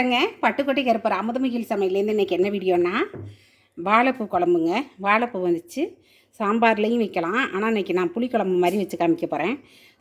வணக்கங்க பட்டுக்கோட்டை கருப்பர் அமுதமிகில் சமையலேருந்து இன்றைக்கி என்ன வீடியோன்னா வாழைப்பூ குழம்புங்க. வாழைப்பூ வந்துச்சு. சாம்பார்லேயும் வைக்கலாம். ஆனால் இன்றைக்கி நான் புளிக்குழம்பு மாதிரி வச்சு காமிக்க போகிறேன்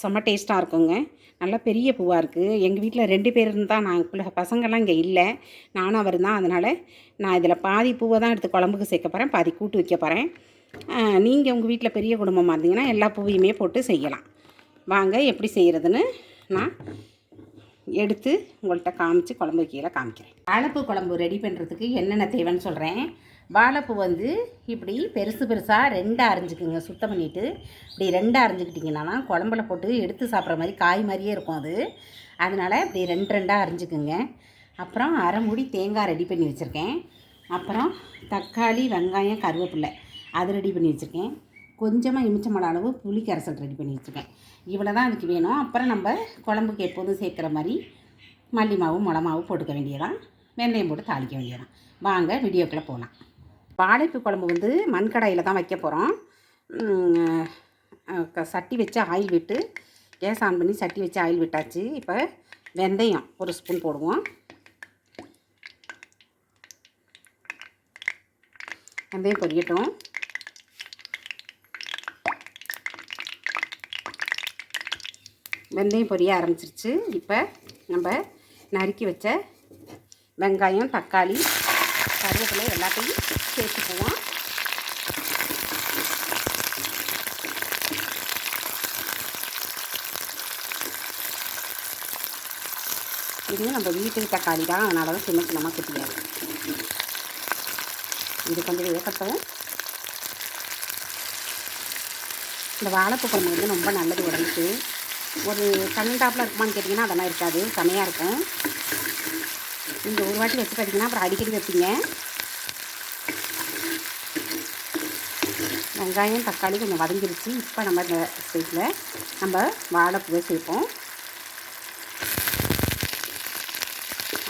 செம்ம டேஸ்ட்டாக இருக்குங்க. நல்லா பெரிய பூவாக இருக்குது எங்கள் வீட்டில் ரெண்டு பேர் இருந்தால் நான் பிள்ளை பசங்கள்லாம் இங்கே இல்லை. நானும் அவர் தான் அதனால் நான் இதில் பாதி பூவை தான் எடுத்து குழம்புக்கு சேர்க்க போகிறேன் பாதி கூட்டு வைக்க போகிறேன் நீங்கள் உங்கள் வீட்டில் பெரிய குடும்பமாக இருந்தீங்கன்னா எல்லா பூவையுமே போட்டு செய்யலாம். வாங்க எப்படி செய்கிறதுன்னு நான் எடுத்து உங்கள்கிட்ட காமிச்சு குழம்பு கீழே காமிக்கிறேன். வாழைப்பூ குழம்பு ரெடி பண்ணுறதுக்கு என்னென்ன தேவைன்னு சொல்கிறேன் வாழைப்பூ வந்து இப்படி பெருசு பெருசாக ரெண்டாக அரிஞ்சுக்குங்க சுத்தம் பண்ணிவிட்டு இப்படி ரெண்டாக அரிஞ்சுக்கிட்டிங்கன்னா குழம்புல போட்டு எடுத்து சாப்பிட்ற மாதிரி காய் மாதிரியே இருக்கும் அது. அதனால் இப்படி ரெண்டு ரெண்டாக அரிஞ்சுக்குங்க. அப்புறம் அரை மூடி தேங்காய் ரெடி பண்ணி வச்சுருக்கேன். அப்புறம் தக்காளி வெங்காயம் கருவேப்பில்லை அது ரெடி பண்ணி வச்சுருக்கேன். கொஞ்சமாக இமிச்சமட அளவு புளி கரைசல் ரெடி பண்ணி வச்சுருக்கேன் இவ்வளோ தான் அதுக்கு வேணும். அப்புறம் நம்ம குழம்புக்கு எப்போதும் சேர்க்குற மாதிரி மல்லி மாவு மிள மாவு போட்டுக்க வேண்டியதான் வெந்தயம் போட்டு தாளிக்க வேண்டியதான் வாங்க வீடியோக்குள்ளே போகலாம் வாழைப்பு குழம்பு வந்து மண்கடாயில் தான் வைக்க போகிறோம் சட்டி வச்சு ஆயில் விட்டு கேஸ் ஆன் பண்ணி சட்டி வச்சு ஆயில் விட்டாச்சு. இப்போ வெந்தயம் ஒரு ஸ்பூன் போடுவோம். வெந்தயம் பொரியட்டும். வெந்தயம் பொரிய ஆரம்பிச்சிருச்சு. இப்போ நம்ம நறுக்கி வச்ச வெங்காயம் தக்காளி கருவேப்பிலை எல்லாத்தையும் சேர்த்துக்குவோம். இது நம்ம வீட்டு தக்காளி தான் அதனால தான் சின்ன சின்னமாக கட்டியாது இது கொஞ்சம் வேகட்டும். இந்த வாழைப்பூ குழம்பு வந்து ரொம்ப நல்லது உடம்புக்கு. ஒரு கண்ணாப்பில் இருக்குமான்னு கேட்டிங்கன்னா அதெல்லாம் இருக்காது. செமையாக இருக்கும். நீங்கள் ஒரு வாட்டி வச்சு பார்த்தீங்கன்னா அப்புறம் அடிக்கடி வைப்பீங்க. வெங்காயம் தக்காளி கொஞ்சம் வதங்கிருச்சு. இப்போ நம்ம இந்த ஸ்டேஜில் நம்ம வாழைப்பூவை சேர்ப்போம்.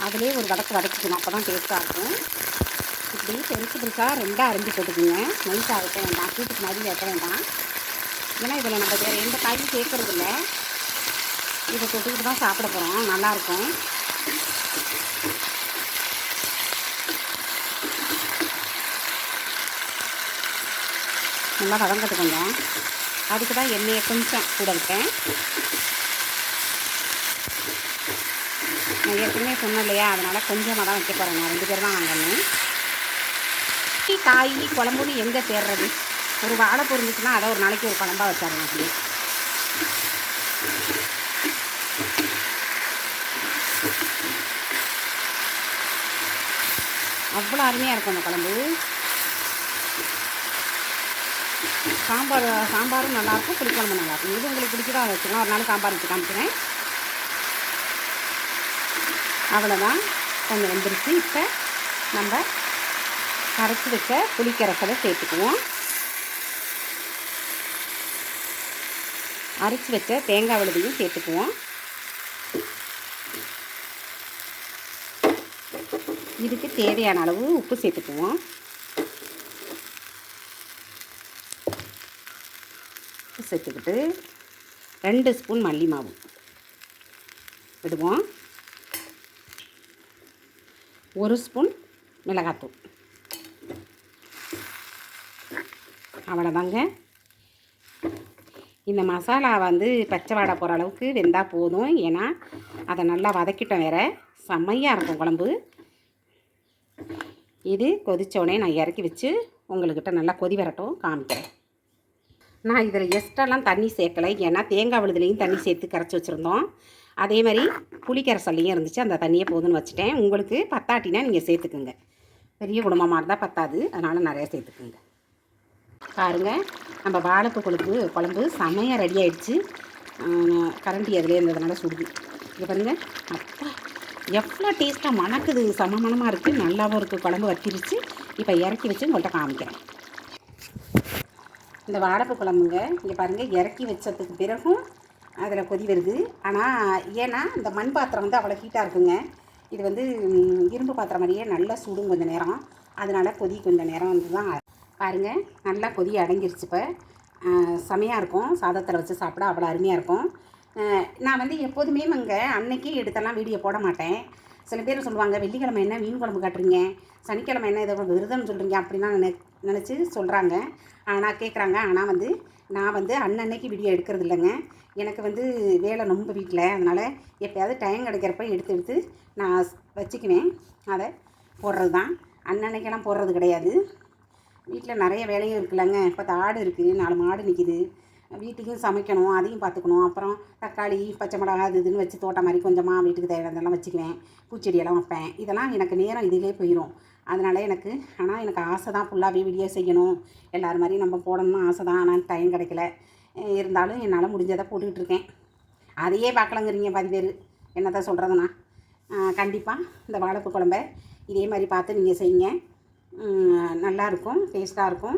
அதிலே ஒரு வதக்கு வதக்கிக்கணும். அப்போ தான் டேஸ்ட்டாக இருக்கும். இப்படி பெருசு பெருசாக ரெண்டாக அரைஞ்சி போட்டுக்கோங்க. நைஸாக இருக்க வேண்டாம் கூட்டுக்கு மாதிரி வைக்க வேண்டாம். ஏன்னா இதில் நம்ம வேறு எந்த காயும் சேர்க்கறதில்ல இதை தொட்டுக்கிட்டு தான் சாப்பிட போகிறோம் நல்லாயிருக்கும். நல்லா வதங்கட்டு கொஞ்சம். அதுக்கு தான் எண்ணெயை கொஞ்சம் கூட விட்டேன். நான் ஏற்கனவே சொன்னேன் இல்லையா? அதனால் கொஞ்சமாக தான் வைக்க போகிறேன் நான் ரெண்டு பேர் தான் வாங்கணும். காய் குழம்புன்னு எங்கே தேடுறது ஒரு வாழை பொருந்துச்சுன்னா அதை ஒரு நாளைக்கு ஒரு குழம்பா வச்சாருங்க அப்படி அவ்வளோ அருமையாக இருக்கும் அந்த குழம்பு. சாம்பார் சாம்பாரும் நல்லாயிருக்கும் புளிக்குழம்பு நல்லாயிருக்கும் இது உங்களுக்கு பிடிக்கிறதோ அதை வச்சுக்கலாம் ஒரு நாள் சாம்பார் வச்சு காமிக்கிறேன். அவ்வளோதான் கொஞ்சம் வந்துருச்சு. இப்போ நம்ம கரைச்சி வச்ச புளிக்கரைசலை சேர்த்துக்குவோம். அரைச்சி வச்ச தேங்காய் விழுதையும் சேர்த்துக்குவோம். இதுக்கு தேவையான அளவு உப்பு சேர்த்துக்குவோம். உப்பு சேர்த்துக்கிட்டு ரெண்டு ஸ்பூன் மல்லி மாவு விடுவோம் ஒரு ஸ்பூன் மிளகாத்தூள். அவ்வளோதாங்க இந்த மசாலா வந்து பச்சை வாடை போகிற அளவுக்கு வெந்தால் போதும். ஏன்னா அதை நல்லா வதக்கிட்டோம் வேறு. செம்மையாக இருக்கும் குழம்பு. இது கொதித்தோடனே நான் இறக்கி வச்சு உங்கள்கிட்ட நல்லா கொதி வரட்டும் காமிக்கிறேன். நான் இதில் எக்ஸ்ட்ராலாம் தண்ணி சேர்க்கலை. ஏன்னா தேங்காய் விழுதுலேயும் தண்ணி சேர்த்து கரைச்சி வச்சுருந்தோம். அதே மாதிரி புளிக்கரசல்லையும் இருந்துச்சு. அந்த தண்ணியை போதுன்னு வச்சுட்டேன். உங்களுக்கு பத்தாட்டினா நீங்கள் சேர்த்துக்குங்க. பெரிய குடும்பமாக இருந்தால் பத்தாது. அதனால் நிறையா சேர்த்துக்குங்க. பாருங்கள் நம்ம வாழைப்பு கொழுப்பு குழம்பு செமையாக ரெடி ஆகிடுச்சு கரண்டி அதிலே இருந்ததுனால சுடுது. இது பாருங்கள் அப்பா எவ்வளோ டேஸ்ட்டாக மணக்குது? சமமனமாக இருக்குது நல்லாவும் இருக்குது குழம்பு வத்திருச்சு. இப்போ இறக்கி வச்சு உங்கள்கிட்ட காமிக்கிறேன். இந்த வாடப்பு குழம்புங்க இங்கே பாருங்கள் இறக்கி வச்சதுக்கு பிறகும் அதில் கொதி வருது. ஆனால் ஏன்னா இந்த மண் பாத்திரம் வந்து அவ்வளோ ஹீட்டாக இருக்குங்க. இது வந்து இரும்பு பாத்திரம் மாதிரியே நல்லா சுடும் கொஞ்சம் நேரம். அதனால் கொதி கொஞ்சம் நேரம் வந்து தான் பாருங்கள் நல்லா கொதி அடங்கிருச்சு இப்போ. செமையாக இருக்கும். சாதத்தில் வச்சு சாப்பிட அவ்வளோ அருமையாக இருக்கும். நான் வந்து எப்போதுமே அங்கே அன்னைக்கு எடுத்தெல்லாம் வீடியோ போட மாட்டேன். சில பேர் சொல்லுவாங்க வெள்ளிக்கிழமை என்ன? மீன் குழம்பு காட்டுறீங்க? சனிக்கிழமை என்ன? இதை விரதம்னு சொல்கிறீங்க அப்படிலாம் நினை நினச்சி சொல்கிறாங்க ஆனால் கேட்குறாங்க ஆனால் வந்து நான் வந்து அன்னன்னைக்கு வீடியோ எடுக்கிறது இல்லைங்க எனக்கு வந்து வேலை ரொம்ப வீட்டில் அதனால் எப்போயாவது டைம் கிடைக்கிறப்ப எடுத்து எடுத்து நான் வச்சுக்குவேன். அதை போடுறது தான் அன்னன்னைக்கெல்லாம் போடுறது கிடையாது. வீட்டில் நிறைய வேலையும் இருக்குல்லங்க. இப்போ ஆடு இருக்குது நாலு மாடு நிற்கிது வீட்டுக்கும் சமைக்கணும் அதையும் பார்த்துக்கணும். அப்புறம் தக்காளி பச்சை மிளகா அது இதுன்னு வச்சு தோட்டம் மாதிரி கொஞ்சமாக வீட்டுக்கு தேவையானதெல்லாம் வச்சுக்குவேன். பூச்செடியெல்லாம் வைப்பேன். இதெல்லாம் எனக்கு நேரம் இதிலே போயிடும் அதனால் எனக்கு ஆனால் எனக்கு ஆசை தான் ஃபுல்லாகவே வீடியோ செய்யணும். எல்லார் மாதிரியும் நம்ம போடணும்னு ஆசை தான். ஆனால் டைம் கிடைக்கல. இருந்தாலும் என்னால் முடிஞ்சதை போட்டுக்கிட்டு இருக்கேன். அதையே பார்க்கலங்கிறீங்க பாதி பேர். என்னதான் சொல்கிறதுனா கண்டிப்பாக இந்த வாழைப்பு குழம்ப இதே மாதிரி பார்த்து நீங்கள் செய்யுங்க. நல்லாயிருக்கும் டேஸ்ட்டாக இருக்கும்.